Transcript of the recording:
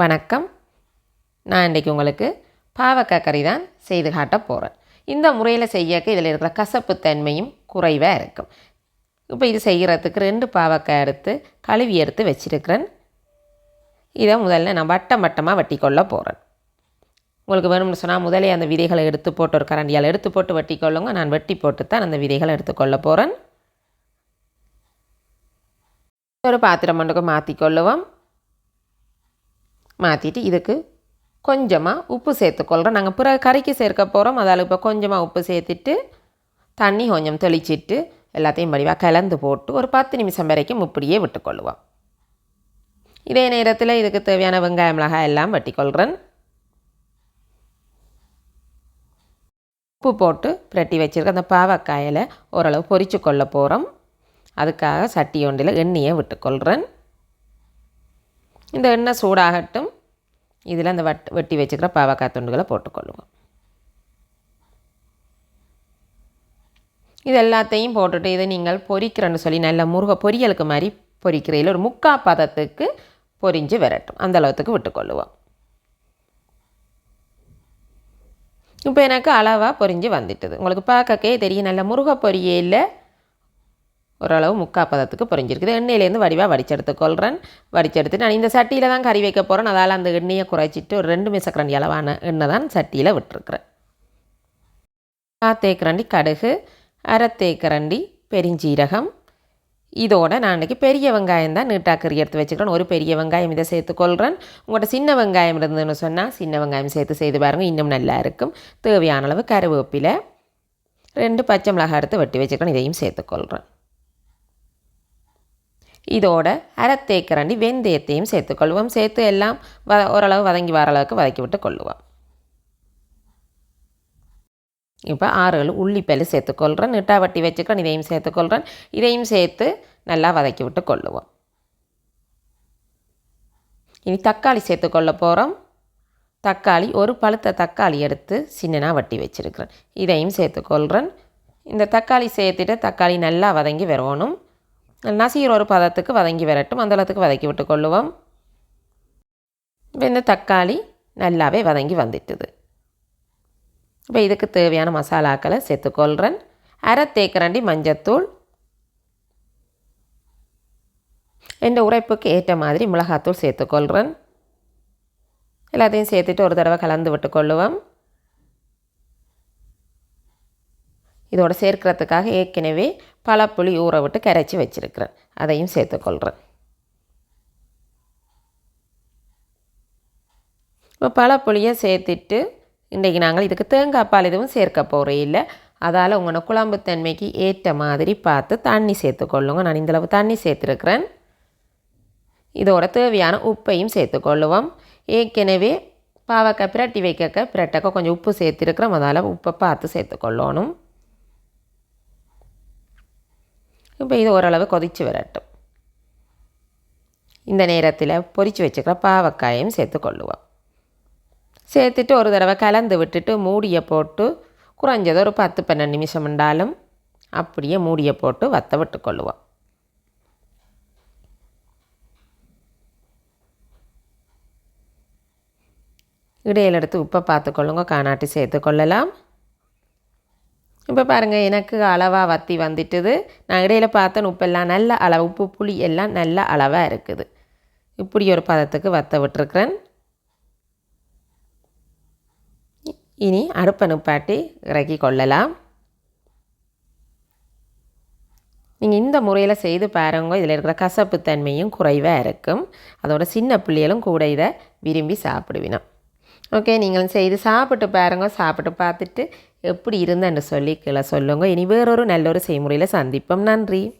வணக்கம். நான் இன்றைக்கி உங்களுக்கு பாவக்காய் கறி தான் செய்து காட்ட போகிறேன் இந்த முறையில் செய்யக்க இதில் இருக்கிற கசப்பு தன்மையும் குறைவாக இருக்கும். இப்போ இது செய்கிறதுக்கு ரெண்டு பாவக்காய் எடுத்து கழுவி எடுத்து வச்சிருக்கிறேன். இதை முதல்ல நான் வட்டம் வட்டமாக வட்டி கொள்ள போகிறேன் உங்களுக்கு வேணும்னு சொன்னால் முதலே அந்த விதைகளை எடுத்து போட்டு ஒரு கரண்டியால் எடுத்து போட்டு வட்டி கொள்ளுங்க நான் வெட்டி போட்டு தான் அந்த விதைகளை எடுத்துக்கொள்ள போகிறேன் ஒரு பாத்திரம் ஒன்றுக்கு மாற்றிக்கொள்ளுவோம் மாற்றிட்டு இதுக்கு கொஞ்சமாக உப்பு சேர்த்துக்கொள்கிறோம் நாங்கள் பிறகு கறிக்கு சேர்க்க போகிறோம் அதால் இப்போ கொஞ்சமாக உப்பு சேர்த்துட்டு தண்ணி கொஞ்சம் தெளிச்சிட்டு எல்லாத்தையும் வடிவாக கலந்து போட்டு ஒரு பத்து நிமிஷம் வரைக்கும் இப்படியே விட்டுக்கொள்ளுவோம். இதே நேரத்தில் இதுக்கு தேவையான வெங்காயம் மிளகாய் எல்லாம் வெட்டிக்கொள்கிறேன் உப்பு போட்டு பிரட்டி வச்சுருக்க அந்த பாவக்காயில் ஓரளவு பொறிச்சு கொள்ள போகிறோம் அதுக்காக சட்டி ஒன்றில் எண்ணெயை விட்டுக்கொள்கிறேன் இந்த எண்ணெய் சூடாகட்டும். இதில் அந்த வட் வெட்டி வச்சுக்கிற பாவக்காய் துண்டுகளை போட்டுக்கொள்ளுவோம் இது எல்லாத்தையும் போட்டுட்டு இதை நீங்கள் பொரிக்கிறேன்னு சொல்லி நல்ல முருக பொரியலுக்கு மாதிரி பொறிக்கிறையில் ஒரு முக்கா பதத்துக்கு பொரிஞ்சு விரட்டும். அந்த அளவுக்கு விட்டுக்கொள்ளுவோம் இப்போ எனக்கு அளவாக பொரிஞ்சு வந்துட்டுது. உங்களுக்கு பார்க்கக்கே தெரியும் நல்ல முருக பொரியலில் ஓரளவு முக்கால் பதத்துக்கு பொரிஞ்சிருக்குது எண்ணெயிலேருந்து வடிவாக வடிச்செடுத்துக்கொள்கிறேன் வடிச்செடுத்து நான் இந்த சட்டியில் தான் கறி வைக்க போகிறேன் அதால் அந்த எண்ணெயை குறைச்சிட்டு ஒரு ரெண்டு மிசக்கரண்டி அளவான எண்ணெய் தான் சட்டியில் விட்டுருக்குறேன். காத்தேக்கரண்டி கடுகு அரை தேக்கரண்டி பெருஞ்சீரகம். இதோட நான் இன்றைக்கி பெரிய வெங்காயம் தான் நீட்டாக கறி எடுத்து வச்சுக்கிறேன். ஒரு பெரிய வெங்காயம் இதை சேர்த்துக்கொள்கிறேன் உங்கள்கிட்ட சின்ன வெங்காயம் இருந்ததுன்னு சொன்னால் சின்ன வெங்காயம் சேர்த்து செய்து பாருங்கள் இன்னும் நல்லா இருக்கும். தேவையான அளவு கருவேப்பிலை ரெண்டு பச்சை மிளகாய் எடுத்து வெட்டி வச்சுக்கிறேன். இதையும் சேர்த்துக்கொள்கிறேன் இதோட அரை தேக்கரண்டி வெந்தயத்தையும் சேர்த்துக்கொள்வோம் சேர்த்து எல்லாம் வ ஓரளவு வதங்கி வர அளவுக்கு வதக்கி விட்டு கொள்ளுவோம். இப்போ ஆறுகள் ஏழு உள்ளிப்பல் சேர்த்துக்கொள்கிறேன் நிட்டா வட்டி வச்சுக்கிறேன் இதையும் சேர்த்துக்கொள்கிறேன் இதையும் சேர்த்து நல்லா வதக்கி விட்டு கொள்ளுவோம். இனி தக்காளி சேர்த்துக்கொள்ள போகிறோம் தக்காளி ஒரு பழுத்த தக்காளி எடுத்து சின்னனாக வட்டி வச்சுருக்கிறேன். இதையும் சேர்த்துக்கொள்கிறேன் இந்த தக்காளி சேர்த்துட்டு தக்காளி நல்லா வதங்கி வரணும். நசீர் ஒரு பதத்துக்கு வதங்கி வரட்டும். மந்தளத்துக்கு வதக்கி விட்டு கொள்ளுவோம். இப்போ இந்த தக்காளி நல்லாவே வதங்கி வந்துட்டுது. இப்போ இதுக்கு தேவையான மசாலாக்களை சேர்த்துக்கொள்கிறேன் அரை தேக்கரண்டி மஞ்சத்தூள். என் உரைப்புக்கு ஏற்ற மாதிரி மிளகாத்தூள் சேர்த்துக்கொள்கிறேன் எல்லாத்தையும் சேர்த்துட்டு ஒரு தடவை கலந்து விட்டுக்கொள்ளுவோம் இதோடு சேர்க்கிறதுக்காக ஏற்கனவே பழப்புளி ஊற விட்டு கரைச்சி வச்சுருக்கிறேன். அதையும் சேர்த்துக்கொள்கிறேன் இப்போ பழப்புளியை சேர்த்துட்டு இன்றைக்கி நாங்கள் இதுக்கு தேங்காய் பால் எதுவும் சேர்க்க போகிறே இல்லை. அதால் உங்களோட குழம்பு தன்மைக்கு ஏற்ற மாதிரி பார்த்து தண்ணி சேர்த்துக்கொள்ளுங்க நான் இந்தளவு தண்ணி சேர்த்துருக்குறேன். இதோட தேவையான உப்பையும் சேர்த்துக்கொள்ளுவோம் ஏற்கனவே பாவக்காய் பிரட்டி வைக்க பிரட்டக்க கொஞ்சம் உப்பு சேர்த்துருக்குறோம். அதால் உப்பை பார்த்து சேர்த்துக்கொள்ளணும் இப்போ இது ஓரளவு கொதித்து வரட்டும். இந்த நேரத்தில் பொரித்து வச்சுக்கிற பாவக்காயும் சேர்த்து கொள்ளுவோம். சேர்த்துட்டு ஒரு தடவை கலந்து விட்டுட்டு மூடியை போட்டு குறைஞ்சது ஒரு பத்து பன்னெண்டு நிமிஷம் இருந்தாலும் அப்படியே மூடியை போட்டு வத்த விட்டுக்கொள்ளுவோம் இடையில் எடுத்து உப்பை பார்த்துக்கொள்ளுங்க காணாட்டி சேர்த்து கொள்ளலாம். இப்போ பாருங்கள் எனக்கு அளவாக வத்தி வந்துட்டுது. நான் இடையில் பார்த்தேன் உப்பெல்லாம் நல்ல அளவு உப்பு புளி எல்லாம் நல்ல அளவாக இருக்குது. இப்படி ஒரு பதத்துக்கு வத்த விட்டுருக்குறேன். இனி அடுப்பை நிப்பாட்டி இறக்கி கொள்ளலாம். நீங்கள் இந்த முறையில் செய்து பாருங்க இதில் இருக்கிற கசப்பு தன்மையும் குறைவாக இருக்கும். அதோட சின்ன பிள்ளைகளும் கூட இதை விரும்பி சாப்பிடுவினோம் ஓகே நீங்களும் செய்து சாப்பிட்டு பாருங்க சாப்பிட்டு பார்த்துட்டு எப்படி இருந்தேன்னு சொல்லி கீழே சொல்லுங்க. இனி வேறொரு நல்ல ஒரு செய்முறையில் சந்திப்போம். நன்றி.